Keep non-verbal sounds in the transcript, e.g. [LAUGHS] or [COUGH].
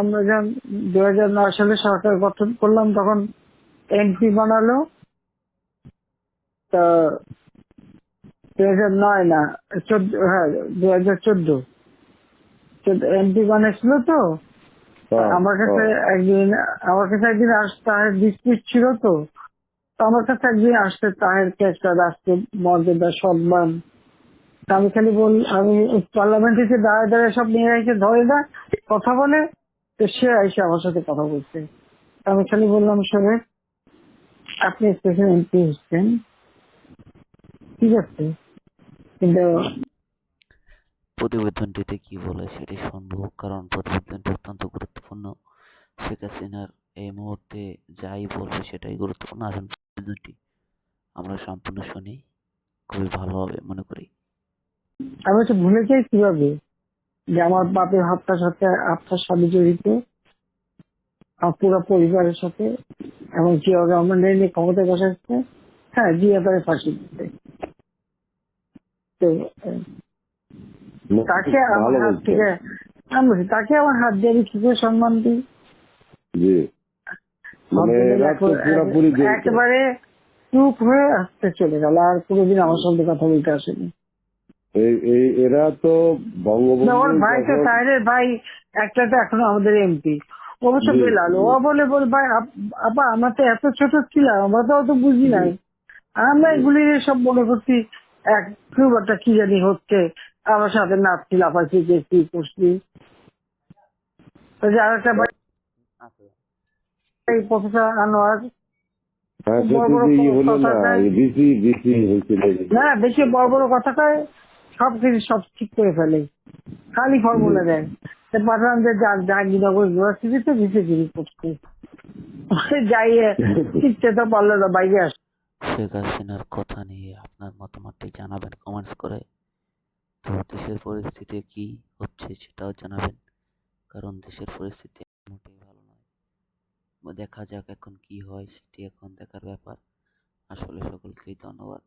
আমরা যখন দু হাজার নয় সালে সরকার গঠন করলাম তখন এমপি বানালো। তা দু হাজার নয় না চোদ্দ হ্যাঁ দু হাজার চোদ্দ এমপি বানিয়েছিল তো। আমার কাছে। একদিন আমার কাছে একদিন তাহের ডিসপিউট ছিল তো। আমার কাছে একদিন আসতে তাহেরকে একটা রাষ্ট্রের মর্যাদা সম্মান। আমি খালি বল আমি পার্লামেন্টে দাঁড়ায় দাঁড়ায় সব নিয়ে এসে ধরে না কথা বলে। তো সে এসে আমার সাথে কথা বলছে। আমি খালি বললাম শোনে আপনি স্পেশাল এমপি হচ্ছেন। ঠিক আছে কিন্তু প্রতিবেদনটিতে কি বলে সেটি শুনব কারণ প্রতিবেদনটি অত্যন্ত গুরুত্বপূর্ণ। শেখ হাসিনার এই মুহূর্তে যাই বলবে সেটাই গুরুত্বপূর্ণ। আসুন প্রতিবেদনটি আমরা সম্পূর্ণ শুনি। খুবই ভালো হবে মনে করি। আমি তো ভুলে যাই কীভাবে? যে আমার বাপের হাতটার সাথে আপনার স্বামী জড়িত আমার পুরো পরিবারের সাথে এবং জিয়া রহমানের নিয়ে ক্ষমতায় বসাচ্ছে হ্যাঁ জিয়া তারে ফাঁসি দিতে। তো তাকে আমার হাত থেকে তাকে আমার হাত দিয়ে আমি কি করে সম্মান দিই? মানে। একেবারে চুপ হয়ে আসতে চলে গেল আর কোনোদিন আমার সঙ্গে কথা বলতে আসেনি। এরা তো বঙ্গবন্ধু না, ওর ভাই তো তাইরের ভাই একটা তো এখনও আমাদের এমপি। অবশ্য বেলাল ও। বলে বল ভাই আপ- আপা আমরা তো এত ছোট ছিলাম আমরা তো অত বুঝি নাই। আমরা এগুলি সব মনে করছি এক খুব একটা কি জানি হচ্ছে। আমার সাথে নাচছি লাফাচ্ছি দেখছি করছি আর একটা ভাই প্রফেসর আনোয়ার হ্যাঁ বড় সেটা বড় যে ই হলো কথা না নাই। বিসি বিসি হয়েছিল না বেশি বড় বড় কথা কয়। সব কিছু সব ঠিক করে ফেলে। খালি ফর্মুলা দেয়। তো পাঠান যে জাহাঙ্গীরনগর ইউনিভার্সিটিতে ভিসিগিরি করতে যাইয়ে [LAUGHS] শিখতে তো পারল না বাইরে আস। শেখ হাসিনার কথা নিয়ে আপনার মতামতটি জানাবেন কমেন্টস করে। তো দেশের পরিস্থিতি কি হচ্ছে সেটাও জানাবেন। কারণ দেশের পরিস্থিতি মোটেই ভালো নয়। দেখা যাক এখন কি হয় সেটি এখন দেখার ব্যাপার। আসলে সকলকেই ধন্যবাদ।